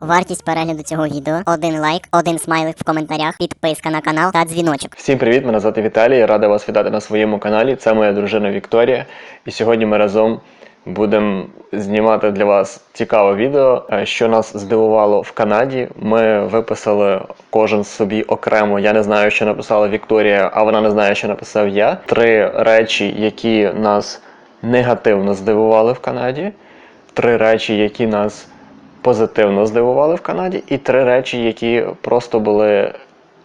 Вартість перегляду цього відео один лайк, один смайлик в коментарях, підписка на канал та дзвіночок. Всім привіт! Мене звати Віталій. Радий вас вітати на своєму каналі. Це моя дружина Вікторія. І сьогодні ми разом будемо знімати для вас цікаве відео, е, що нас здивувало в Канаді. Ми виписали кожен собі окремо. Я не знаю, що написала Вікторія, а вона не знає, що написав я. Три речі, які нас негативно здивували в Канаді. Три речі, які нас позитивно здивували в Канаді, і три речі, які просто були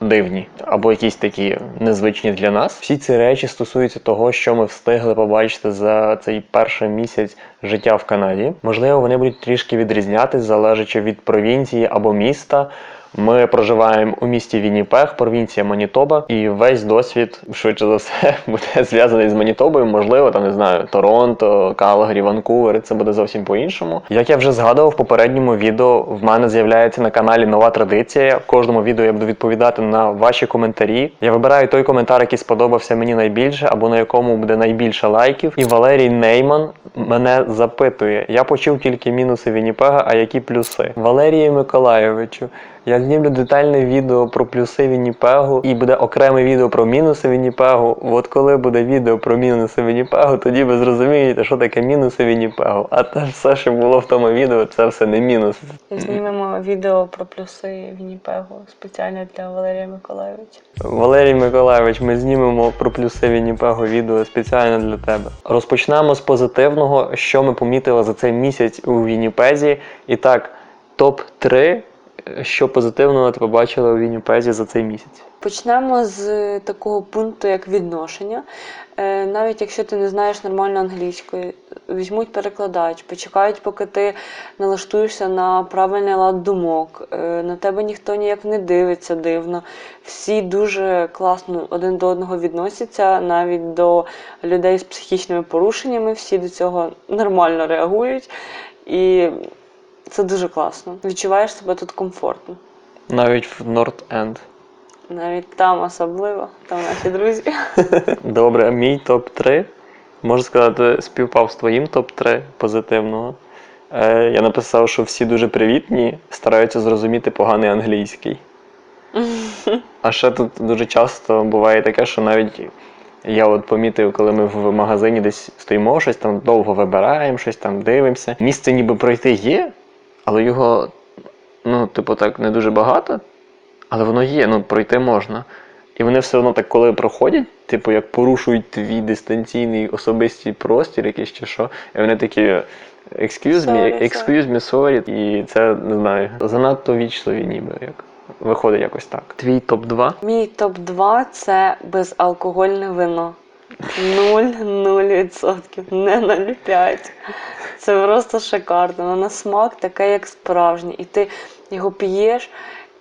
дивні або якісь такі незвичні для нас. Всі ці речі стосуються того, що ми встигли побачити за цей перший місяць життя в Канаді. Можливо, вони будуть трішки відрізнятись, залежачи від провінції або міста. Ми проживаємо у місті Вінніпег, провінція Манітоба, і весь досвід, швидше за все, буде зв'язаний з Манітобою. Можливо, там не знаю, Торонто, Калгарі, Ванкувер. Це буде зовсім по-іншому. Як я вже згадував в попередньому відео, в мене з'являється на каналі нова традиція. В кожному відео я буду відповідати на ваші коментарі. Я вибираю той коментар, який сподобався мені найбільше, або на якому буде найбільше лайків. І Валерій Нейман мене запитує: я почув тільки мінуси Вінніпега, а які плюси? Валерію Миколайовичу. Я знімлю детальне відео про плюси Вінніпегу і буде окреме відео про мінуси Вінніпегу. От коли буде відео про мінуси Вінніпегу, тоді ви зрозумієте, що таке мінуси Вінніпегу. А те все, що було в тому відео, це все не мінуси. Знімемо відео про плюси Вінніпегу спеціально для Валерія Миколайовича. Валерій Миколайович, ми знімемо про плюси Вінніпегу відео спеціально для тебе. Розпочнемо з позитивного, що ми помітили за цей місяць у Вінніпезі. І так, топ 3 що позитивного ти побачила у Вінніпезі за цей місяць. Почнемо з такого пункту, як відношення. Е, Навіть якщо ти не знаєш нормально англійської, візьмуть перекладач, почекають, поки ти налаштуєшся на правильний лад думок. Е, На тебе ніхто ніяк не дивиться дивно. Всі дуже класно один до одного відносяться, навіть до людей з психічними порушеннями. Всі до цього нормально реагують. І це дуже класно. Відчуваєш себе тут комфортно. Навіть в Норт Енд. Навіть там особливо, там наші друзі. Добре, мій топ-3, можу сказати, співпав з твоїм топ-3 позитивного. Е, я написав, що всі дуже привітні, стараються зрозуміти поганий англійський. А ще тут дуже часто буває таке, що навіть я от помітив, коли ми в магазині десь стоїмо, щось там довго вибираємо, щось там дивимося. Місце ніби пройти є, але його, ну, типу, так не дуже багато, але воно є, ну пройти можна. І вони все одно так, коли проходять, типу, як порушують твій дистанційний особистий простір, якийсь чи що, і вони такі. Excuse me, excuse me, sorry. І це не знаю. Занадто вічливі, ніби як. Виходить якось так. Твій топ-2? Мій топ-2 це безалкогольне вино. 0,0%, не 0,5. Це просто шикарно. Воно на смак таке, як справжнє. І ти його п'єш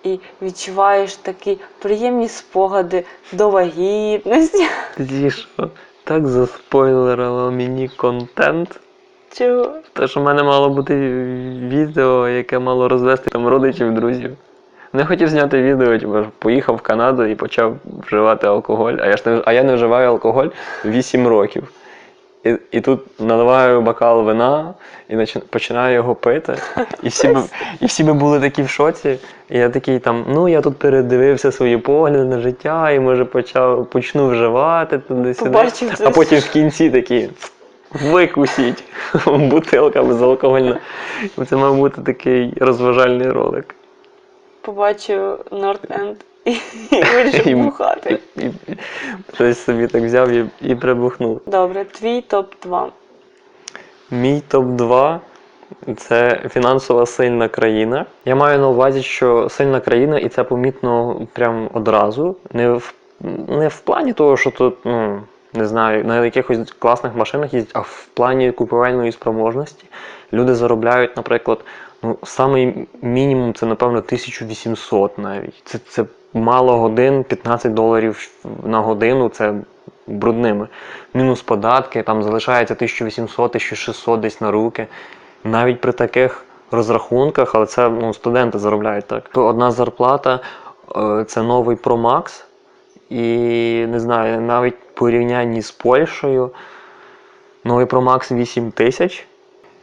і відчуваєш такі приємні спогади до вагітності. Ти що? Так заспойлерило мені контент. Чого? Те, що в мене мало бути відео, яке мало розвести там родичів, друзів. Не хотів зняти відео, типу, поїхав в Канаду і почав вживати алкоголь. А я ж не, а я не вживаю алкоголь 8 років. І, і тут наливаю бокал вина і починаю його пити. І всі, би, і всі би були такі в шоці. І я такий там, ну я тут передивився свої погляди на життя, і може почав, почну вживати туди-сюди. А потім в кінці такі. Викусіть бутилка безалкогольна. Це мав бути такий розважальний ролик. Побачив Норт-Енд і вирішив бухати. І, і, щось собі так взяв і, і прибухнув. Добре, твій топ-2. Мій топ-2 це фінансово сильна країна. Я маю на увазі, що сильна країна, і це помітно прям одразу. Не в, не в плані того, що тут, ну, не знаю, на якихось класних машинах їздять, а в плані купівельної спроможності. Люди заробляють, наприклад, ну, самий мінімум це, напевно, 1800 навіть. Це, це мало годин, 15 доларів на годину, це брудними. Мінус податки, там залишається 1800-1600 десь на руки. Навіть при таких розрахунках, але це ну, студенти заробляють так. Одна зарплата е, це новий Pro Max. І не знаю, навіть в порівнянні з Польщею, новий Pro Max 8 тисяч.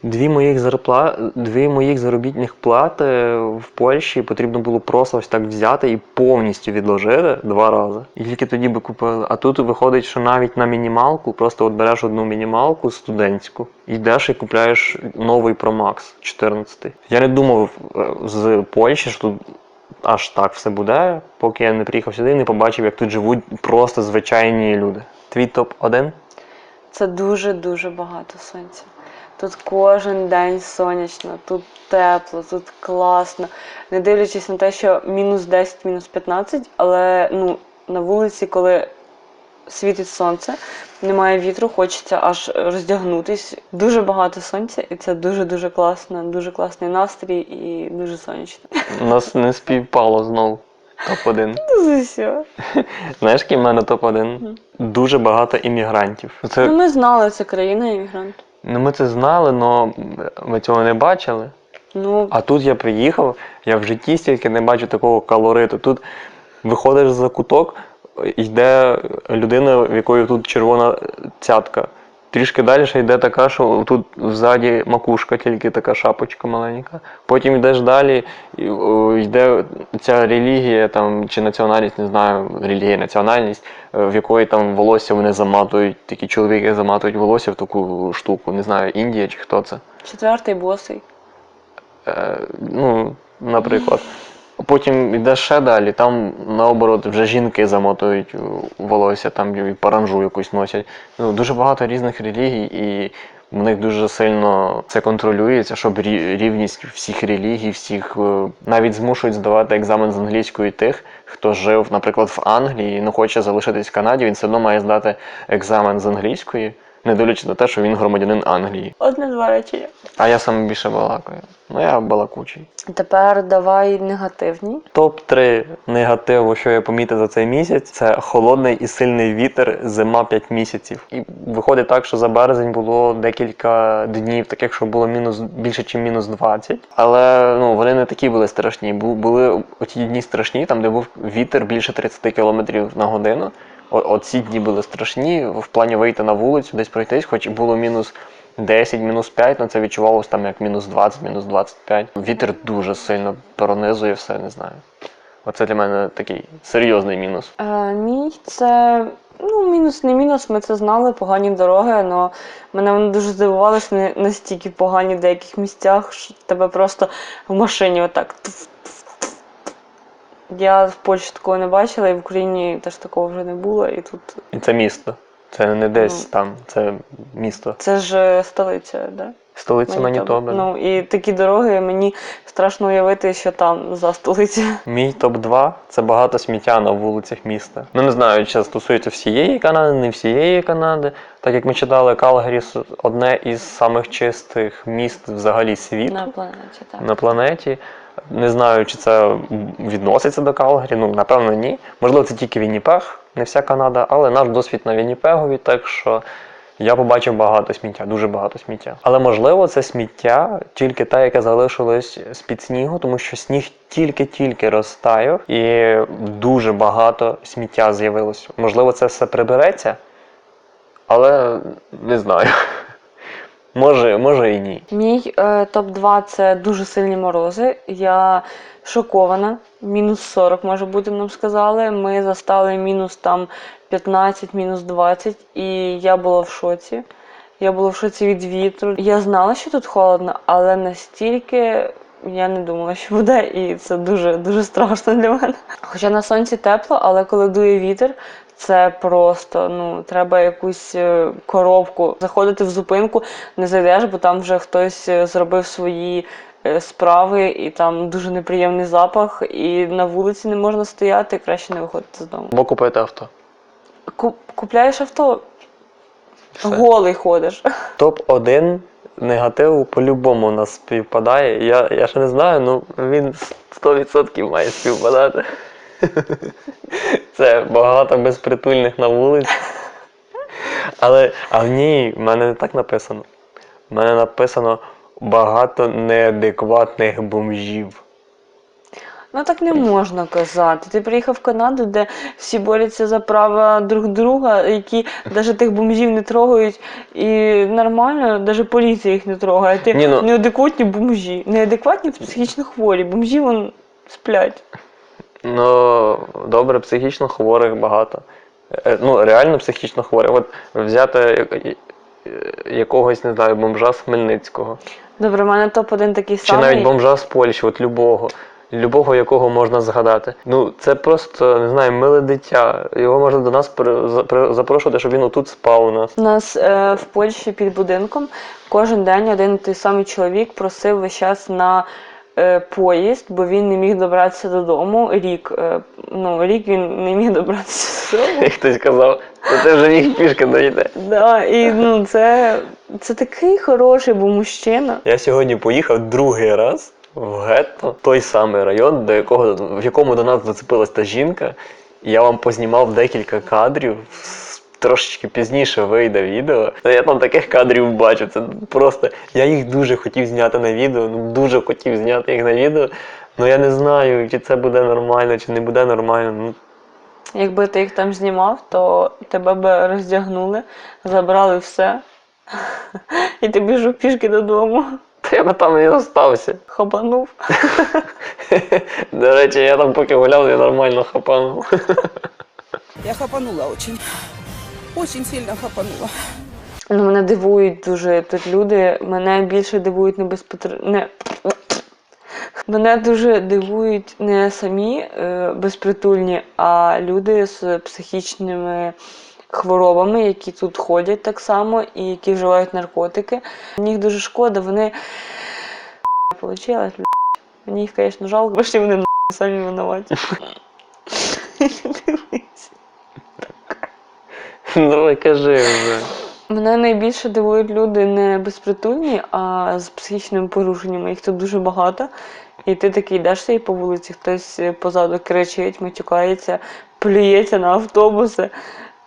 Дві моїх зарпла... дві моїх заробітних плати в Польщі потрібно було просто ось так взяти і повністю відложити два рази. І тільки тоді би купили. А тут виходить, що навіть на мінімалку, просто от береш одну мінімалку студентську, йдеш і купляєш новий Pro Max 14. Я не думав е, з Польщі, що тут аж так все буде, поки я не приїхав сюди і не побачив, як тут живуть просто звичайні люди. Твій топ-1? Це дуже-дуже багато сонця. Тут кожен день сонячно, тут тепло, тут класно. Не дивлячись на те, що мінус 10, мінус 15, але ну, на вулиці, коли світить сонце, немає вітру, хочеться аж роздягнутись. Дуже багато сонця, і це дуже-дуже класно, дуже класний настрій і дуже сонячно. У нас не співпало знову. Топ-1. Знаєш, який в мене топ-1? Дуже багато іммігрантів. Ну, Це, ми знали, це країна іммігрант. Ну, ми це знали, але ми цього не бачили. Ну, А тут я приїхав, я в житті стільки не бачу такого калориту. Тут виходиш за куток, йде людина, в якої тут червона цятка. Трішки далі йде така, що тут ззаді макушка, тільки така шапочка маленька. Потім йдеш далі, йде ця релігія там, чи національність, не знаю, релігія, національність, е, в якої там волосся вони заматують, такі чоловіки заматують волосся в таку штуку, не знаю, Індія чи хто це. четвертий босий. Е, ну, наприклад. Потім йдеш ще далі, там наоборот вже жінки замотують волосся, там і паранжу якусь носять. Ну, дуже багато різних релігій, і в них дуже сильно це контролюється, щоб рівність всіх релігій, всіх е, навіть змушують здавати екзамен з англійської тих, хто жив, наприклад, в Англії і не хоче залишитись в Канаді, він все одно має здати екзамен з англійської, не дивлячись на те, що він громадянин Англії. Одне-два речення. А я саме більше балакаю. Ну я балакучий. Тепер давай негативні. Топ-3 негативу, що я помітив за цей місяць, це холодний і сильний вітер, зима 5 місяців. І виходить так, що за березень було декілька днів, таких, що було мінус більше, ніж мінус 20. Але ну вони не такі були страшні. Бу- Були оті дні страшні, там де був вітер більше 30 км на годину. Оці дні були страшні в плані вийти на вулицю, десь пройтись, хоч було мінус 10, мінус 5, але це відчувалося там як мінус 20, мінус 25. Вітер дуже сильно пронизує все, не знаю. Оце для мене такий серйозний мінус. Е, мій це. Ну, мінус, не мінус, ми це знали, погані дороги, але мене вони дуже здивували, що не настільки погані в деяких місцях, що тебе просто в машині отак. Я в Польщі такого не бачила, і в Україні теж такого вже не було. І тут І це місто. Це не десь Ну. там, це місто. це ж е, столиця, да? Столиця Манітоби. Ну і такі дороги мені страшно уявити, що там за столиця. Мій топ-2 це багато сміття на вулицях міста. Ну не знаю, чи це стосується всієї Канади, не всієї Канади. Так як ми читали, Калгарі одне із самих чистих міст взагалі світу. На планеті, так. на планеті. Не знаю, чи це відноситься до Калгарі. Ну, напевно, ні. Можливо, це тільки Вінніпег, не вся Канада, але наш досвід на Вінніпегові, так що я побачив багато сміття, дуже багато сміття. Але можливо, це сміття тільки те, яке залишилось з-під снігу, тому що сніг тільки-тільки розтаяв і дуже багато сміття з'явилось. Можливо, це все прибереться, але не знаю. Може, може і ні. Мій е, топ-2 це дуже сильні морози. Я шокована. Мінус 40, може бути, нам сказали. Ми застали мінус там 15, мінус 20, і я була в шоці. Я була в шоці від вітру. Я знала, що тут холодно, але настільки я не думала, що буде, і це дуже дуже страшно для мене. Хоча на сонці тепло, але коли дує вітер, це просто ну треба якусь е, коробку. Заходити в зупинку не зайдеш, бо там вже хтось е, зробив свої е, справи, і там дуже неприємний запах, і на вулиці не можна стояти, краще не виходити з дому. Або купити авто. Ку- Купляєш авто, Все. голий ходиш. Топ-1 негативу по-любому у нас співпадає. Я, я ще не знаю, ну він 100% має співпадати. Це багато безпритульних на вулиці. Але а в ній в мене не так написано. В мене написано багато неадекватних бомжів. Ну так не можна казати. Ти приїхав в Канаду, де всі борються за права друг друга, які навіть тих бомжів не трогають, і нормально, навіть поліція їх не трогає. Ти Ні, ну- неадекватні бомжі. Неадекватні психічно хворі. Бомжі вон сплять. Ну, добре, психічно хворих багато. Е, Ну, реально психічно хворих. От взяти якогось, не знаю, бомжа з Хмельницького. Добре, в мене топ-1 такий Чи навіть бомжа з Польщі, от любого. Любого, якого можна згадати. Ну, це просто, не знаю, миле дитя. Його можна до нас запрошувати, щоб він отут спав у нас. У нас е, в Польщі під будинком кожен день один той самий чоловік просив весь час на поїзд, бо він не міг добратися додому. Рік. Е, ну, рік він не міг добратися додому. Як хтось казав, то ти вже міг пішки дойти. Да, і ну, це, це такий хороший був мужчина. Я сьогодні поїхав другий раз в гетто, той самий район, до якого в якому до нас зацепилась та жінка. І я вам познімав декілька кадрів. Трошечки пізніше вийде відео. Я там таких кадрів бачу. Це просто. Я їх дуже хотів зняти на відео. Ну дуже хотів зняти їх на відео. Ну я не знаю, чи це буде нормально, чи не буде нормально. Ну Якби ти їх там знімав, то тебе б роздягнули, забрали все. І ти біжу пішки додому. та я би там і остався. Хапанув. До речі, я там поки гуляв, я нормально хапанув. Я хапанула очень. Очень сильно хапанула. Ну, мене дивують дуже тут люди. Мене більше дивують не безпотр... не... Мене дуже дивують не самі е, безпритульні, а люди з психічними хворобами, які тут ходять так само і які вживають наркотики. Мені їх дуже шкода, вони получилось. Мені їх, звісно, жалко, бо вони самі винуваті. Давай кажи вже. Мене найбільше дивують люди не безпритульні, а з психічними порушеннями. Їх тут дуже багато. І ти такий йдеш собі по вулиці, хтось позаду кричить, матюкається, плюється на автобуси,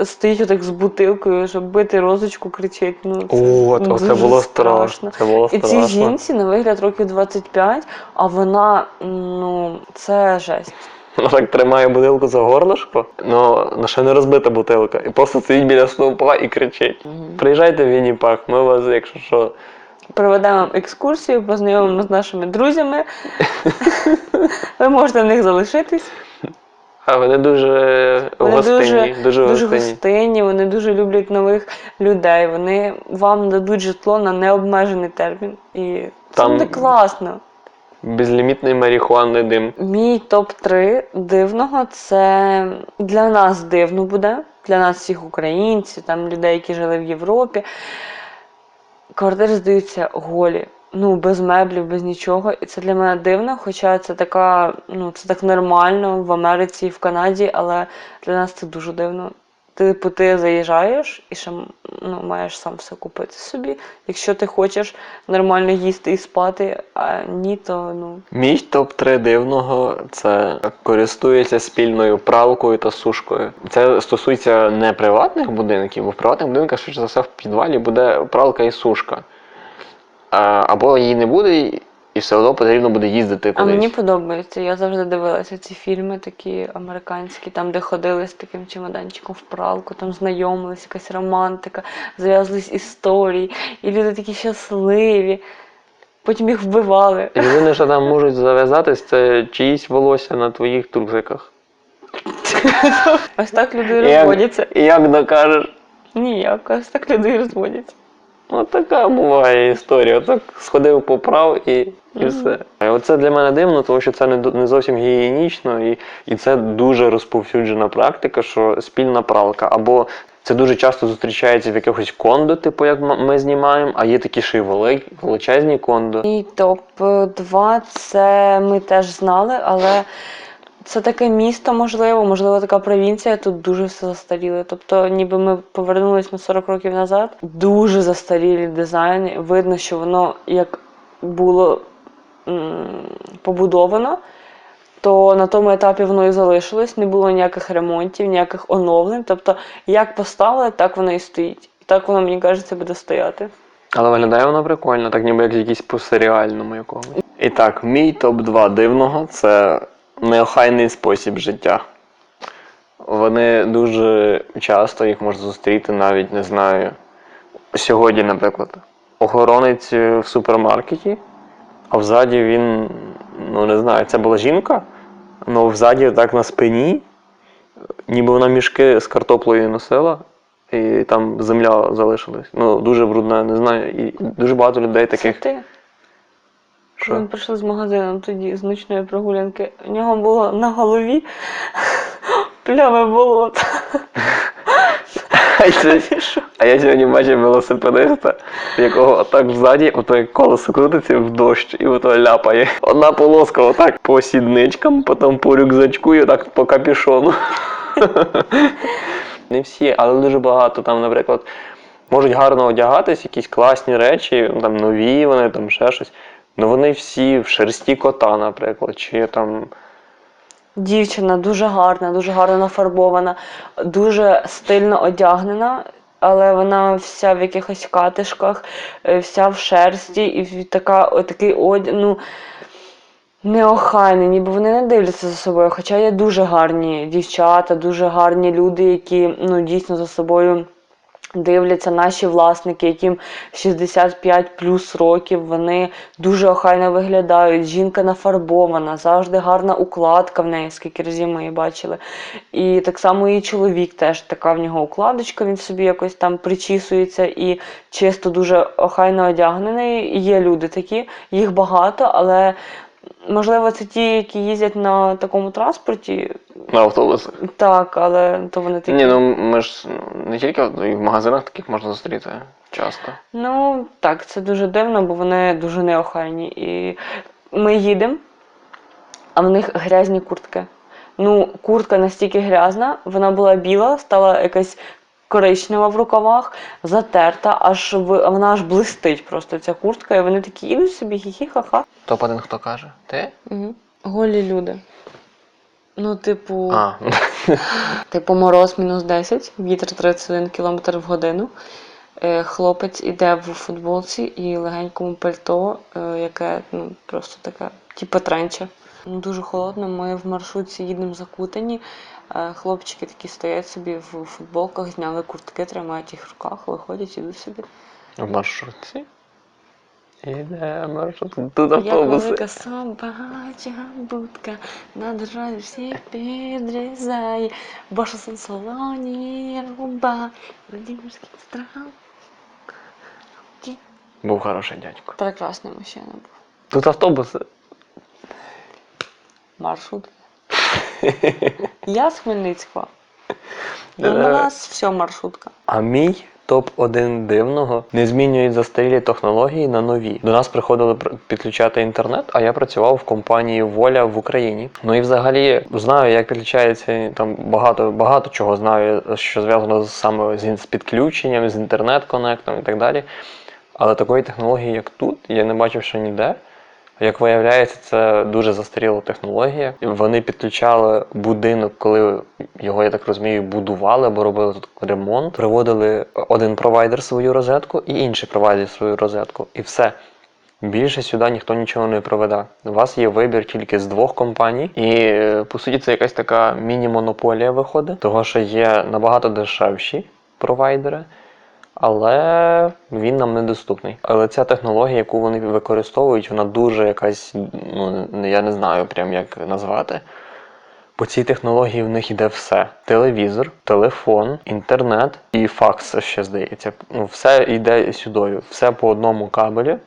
стоїть отак з бутилкою, щоб бити розочку, кричить. Ну, О, то це дуже було страшно. Це було І цій жінці на вигляд років 25, а вона, ну, це жесть. Вона так тримає бутилку за горлышко, ну ще не розбита бутилка. І просто стоїть біля стовпа і кричить. Приїжджайте в Вінніпах, ми вас, якщо що. Проведемо вам екскурсію, познайомимо з нашими друзями. Ви можете в них залишитись. А вони дуже Вони гостинні, дуже, дуже, дуже гостинні. гостинні, вони дуже люблять нових людей. Вони вам дадуть житло на необмежений термін. І це буде класно. Безлімітний марихуанний дим. Мій топ-3 дивного це для нас дивно буде, для нас всіх українців, там людей, які жили в Європі. Квартири здаються голі. Ну, без меблів, без нічого. І це для мене дивно, хоча це така, ну, це так нормально в Америці і в Канаді, але для нас це дуже дивно. Типу, ти заїжджаєш і ще ну, маєш сам все купити собі. Якщо ти хочеш нормально їсти і спати, а ні, то ну. Мій топ-3 дивного це користується спільною пралкою та сушкою. Це стосується не приватних будинків, бо в приватних будинках, швидше за все, в підвалі буде пралка і сушка. Або її не буде, і все одно потрібно буде їздити А мені подобається. Я завжди дивилася ці фільми, такі американські, там, де ходили з таким чемоданчиком в пралку, там знайомились, якась романтика, зав'язались історії, і люди такі щасливі. Потім їх вбивали. Єдине, що там можуть зав'язатись, це чиїсь волосся на твоїх трусиках. Ось так люди розводяться. І як докажеш? Ніяк, ось так люди і розводяться. Ну, така буває історія. Так сходив, поправ і, і все. А оце для мене дивно, тому що це не, зовсім гігієнічно, і, і це дуже розповсюджена практика, що спільна пралка. Або це дуже часто зустрічається в якихось кондо, типу як ми знімаємо, а є такі ще й велик- величезні кондо. Мій топ-2 це ми теж знали, але це таке місто, можливо, можливо, така провінція, тут дуже все застаріле. Тобто, ніби ми повернулись на 40 років назад. Дуже застарілі дизайни. Видно, що воно як було побудовано, то на тому етапі воно і залишилось, не було ніяких ремонтів, ніяких оновлень. Тобто, як поставили, так воно і стоїть. І так воно, мені кажеться, буде стояти. Але виглядає воно прикольно, так ніби як якийсь по серіальному якомусь. І так, мій топ-2 дивного це неохайний спосіб життя. Вони дуже часто їх можна зустріти, навіть не знаю. Сьогодні, наприклад, охоронець в супермаркеті, а взаді він, ну не знаю, це була жінка, але взаді так на спині, ніби вона мішки з картоплею носила, і там земля залишилась. Ну, дуже брудна, не знаю. І дуже багато людей Це таких. ти? Що? Він прийшов з магазину тоді з ночної прогулянки. У нього було на голові плями болота. А я, сьогодні бачив велосипедиста, якого отак ззаді, ото колесо крутиться в дощ і ото ляпає. Одна полоска отак по сідничкам, потім по рюкзачку і отак по капюшону. Не всі, але дуже багато там, наприклад, можуть гарно одягатись, якісь класні речі, ну, там нові вони, там ще щось. Ну вони всі в шерсті кота, наприклад, чи там. Дівчина дуже гарна, дуже гарно нафарбована, дуже стильно одягнена, але вона вся в якихось катишках, е, вся в шерсті, і така, такий одяг, ну, неохайний, ніби вони не дивляться за собою. Хоча є дуже гарні дівчата, дуже гарні люди, які ну, дійсно за собою. Дивляться наші власники, яким 65 плюс років, вони дуже охайно виглядають. Жінка нафарбована, завжди гарна укладка в неї, скільки разів ми її бачили. І так само і чоловік теж така в нього укладочка, він собі якось там причісується і чисто дуже охайно одягнений. І є люди такі, їх багато, але можливо це ті, які їздять на такому транспорті. На автобусах. Так, але то вони такі. Ні, ну ми ж не тільки і в магазинах таких можна зустріти часто. Ну, так, це дуже дивно, бо вони дуже неохайні. І ми їдемо, а в них грязні куртки. Ну, куртка настільки грязна, вона була біла, стала якась коричнева в рукавах, затерта, аж вона аж блистить просто ця куртка, і вони такі їдуть собі, хі-хі, ха-ха. Топ один хто каже? Ти? Угу. Голі люди. Ну, типу, А, типу мороз мінус 10, вітер 31 км в годину. Е, Хлопець іде в футболці і легенькому пальто, е, яке ну, просто таке, типу тренча. Ну, Дуже холодно. Ми в маршрутці їдемо закутані. Е, Хлопчики такі стоять собі в футболках, зняли куртки, тримають їх в руках, виходять, ідуть собі. в маршрутці. Іде маршрут. Тут Як автобуси. велика собача будка, на дорозі всіх підрізає, Баша сон салоні руба, Владимирський страх. Був хороший дядько. Прекрасний мужчина був. Тут автобуси. Маршрут. Я з Хмельницького. Ну, Е. у нас все маршрутка. А мій топ-1 дивного не змінюють застарілі технології на нові. До нас приходили пр- підключати інтернет, а я працював в компанії Воля в Україні. Ну і взагалі знаю, як підключається там багато багато чого знаю, що зв'язано з саме з підключенням, з інтернет-конектом і так далі. Але такої технології, як тут, я не бачив ще ніде. Як виявляється, це дуже застаріла технологія. Вони підключали будинок, коли його, я так розумію, будували або робили тут ремонт. Приводили один провайдер свою розетку і інший провайдер свою розетку. І все. Більше сюди ніхто нічого не проведе. У вас є вибір тільки з двох компаній, і е, по суті це якась така міні-монополія виходить, того що є набагато дешевші провайдери, але він нам недоступний. Але ця технологія, яку вони використовують, вона дуже якась, ну я не знаю прям як назвати. По цій технології в них йде все: телевізор, телефон, інтернет і факс ще здається. Ну, все йде сюди, все по одному кабелю.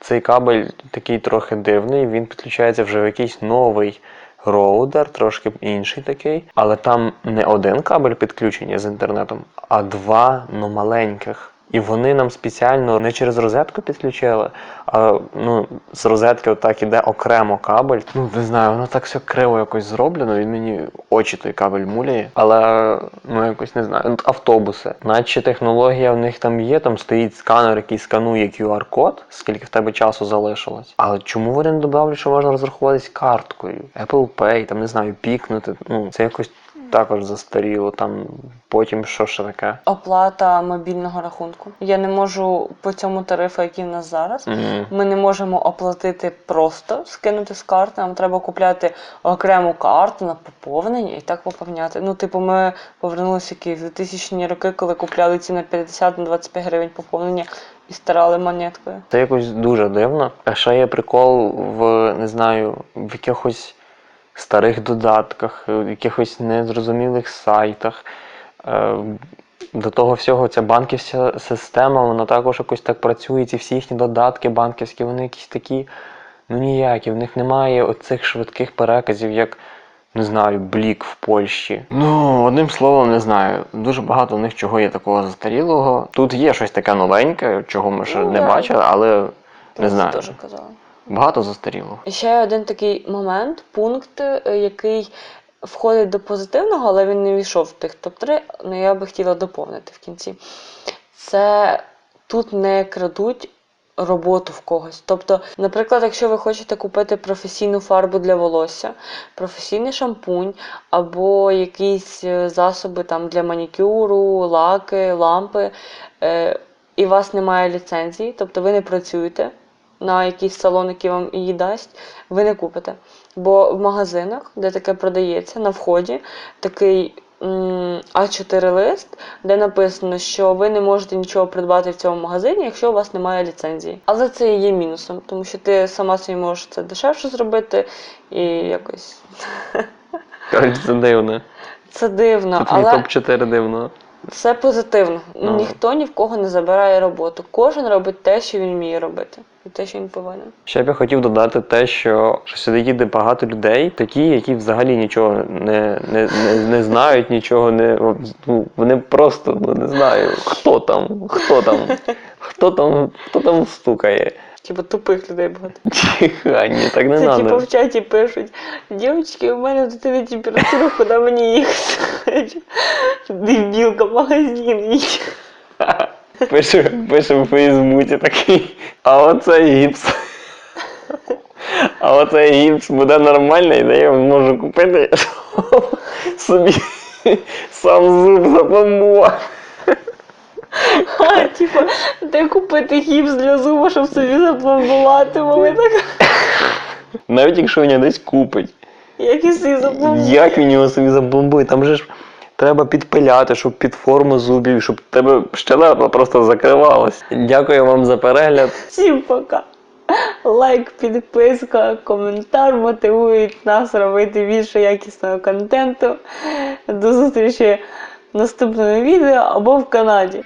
Цей кабель такий трохи дивний, він підключається вже в якийсь новий роутер, трошки інший такий. Але там не один кабель підключення з інтернетом, а два ну, маленьких. І вони нам спеціально не через розетку підключили, а ну, з розетки отак іде окремо кабель. Ну, не знаю, воно так все криво якось зроблено, він мені очі той кабель муляє. Але ну якось не знаю. Автобуси. Наче технологія в них там є, там стоїть сканер, який сканує QR-код, скільки в тебе часу залишилось. Але чому вони не додали, що можна розрахуватись карткою? Apple Pay, там не знаю, пікнути. Ну, це якось також застаріло. Там потім що ще таке? Оплата мобільного рахунку. Я не можу по цьому тарифу, який в нас зараз. Мгм. Ми не можемо оплатити просто скинути з карти. Нам треба купляти окрему карту на поповнення і так поповняти. Ну, типу, ми повернулися які в 2000 роки, коли купляли ці на 50 на 25 гривень поповнення і старали монеткою. Це якось дуже дивно. А ще є прикол в не знаю, в якихось старих додатках, якихось незрозумілих сайтах. Е, До того всього ця банківська система, вона також якось так працює. Ці всі їхні додатки банківські, вони якісь такі, ну ніякі, в них немає оцих швидких переказів, як не знаю, блік в Польщі. Ну, одним словом, не знаю. Дуже багато в них чого є такого застарілого. Тут є щось таке новеньке, чого ми ще Ну, не да. бачили, але Про не це знаю. теж казала. Багато застарілого. Ще один такий момент, пункт, е, який входить до позитивного, але він не війшов в тих топ-3, але я би хотіла доповнити в кінці. Це тут не крадуть роботу в когось. Тобто, наприклад, якщо ви хочете купити професійну фарбу для волосся, професійний шампунь або якісь е, засоби там для манікюру, лаки, лампи, е, і у вас немає ліцензії, тобто ви не працюєте на якийсь салон, який вам її дасть, ви не купите. Бо в магазинах, де таке продається, на вході такий А4 лист, де написано, що ви не можете нічого придбати в цьому магазині, якщо у вас немає ліцензії. Але це і є мінусом, тому що ти сама собі можеш це дешевше зробити і якось це дивно. це дивно, Це але топ-4 дивно. Все позитивно. Ну. Ніхто ні в кого не забирає роботу. Кожен робить те, що він вміє робити, і те, що він повинен. Ще б я хотів додати те, що, сюди їде багато людей, такі, які взагалі нічого не, не, не, не знають, нічого не. Ну, вони просто ну, не знаю, хто там, хто там, хто там, хто там стукає. Типу тупих людей багато. Тихо, ні, так не Це типу треба. в чаті пишуть: дівчатки, у мене до тебе температура, куди мені їхати? Дебілка, магазин їдь. Пише, пише в Фейсбуці такий. А оцей гіпс. А оцей гіпс буде нормальний, де я можу купити собі сам зуб запломбувати. А, типу, де купити гіпс для зуба, щоб собі запломбувати, мами так. Навіть якщо він десь купить. Як і собі запломбувати. Як він його собі забомбує? Там же ж треба підпиляти, щоб під форму зубів, щоб тебе щелепа просто закривалась. Дякую вам за перегляд. Всім пока. Лайк, підписка, коментар мотивують нас робити більше якісного контенту. До зустрічі наступному відео або в Канаді.